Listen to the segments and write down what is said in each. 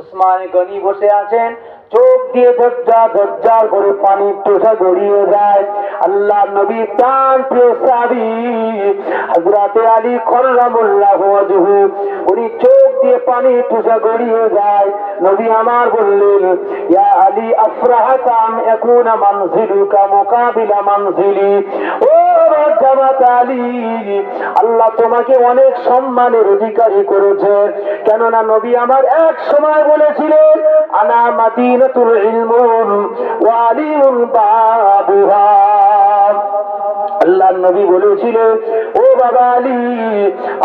উসমান গনি বসে আছেন। চোখ দিয়ে দরজা দরজার করে পানির টোসা গড়িয়ে যায় আল্লাহ নবী প্রাণ প্রিয় সাবি। হজরতে আলী খররামুল্লাহ ওয়াজহু, উনি চোখ দিয়ে পানি টোসা গড়িয়ে যায় নবী আমার বললেন, ইয়া আলী আফরাহাতা আম ইয়াকুনা মানজিলুকা মুকাবিলা মানজিলি। ও আল্লাহ তোমাকে অনেক সম্মানের অধিকারী করেছে। কেননা নবী আমার এক সময় বলেছিলেন আনা মাদিনাতুল আল্লাহ নবী বলেছিলেন, ও বাবা আলী,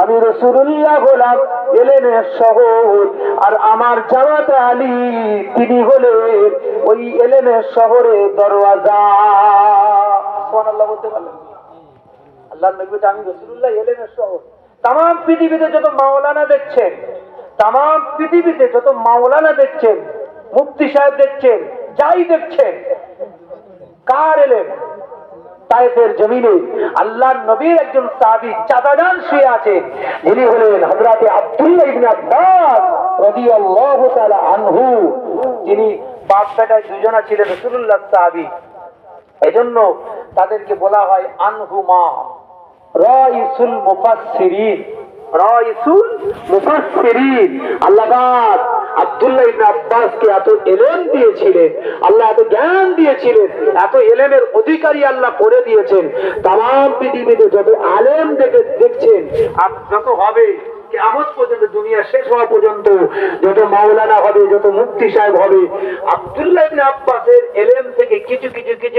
আমি রসুল্লাহ গোলাপ এলেনের শহর, আর আমার জামাত আলী, তিনি হলেন ওই এলেনের শহরে দরওয়াজা। সুবহানাল্লাহ বলতে পারলেন আল্লাহ নবী আমি রসুল্লাহ শহর তাম পৃথিবীতে যত মাওলানা দেখছেন তাম পৃথিবীতে যত মাওলানা দেখছেন, মুফতি সাহেব দেখছেন, যাই দেখছেন, কার এলেন? তাইফের জমিনে আল্লাহ নবীর একজন সাহাবী চাঁদাদান শুয়ে আছে। যিনি হলেন হযরতে আব্দুল্লাহ ইবনে আব্বাস রাদিয়াল্লাহু তাআলা আনহু। যিনি বাপ বেটায় দুজনা ছিলেন রাসূলুল্লাহ সাহাবী। এজন্য তাদেরকে বলা হয় আনহুমা। রাইসুল মুফাসসিরিন। মুফাসসিরিন। আল্লাহ পাক আব্দুল্লাহ ইবনে আব্বাসকে এত এলেম দিয়েছিলেন, আল্লাহ এত জ্ঞান দিয়েছিলেন, এত এলেমের অধিকারী আল্লাহ করে দিয়েছেন। পৃথিবীতে যত আলেম দেখে দেখছেন যত হবে কেমন পর্যন্ত, দুনিয়া শেষ হওয়া পর্যন্ত যত মাওলানা হবে, যত মুক্তি সাহেব হবে, আব্দুল্লাহ ইবনে আব্বাসের এলেম থেকে কিছু কিছু কিছু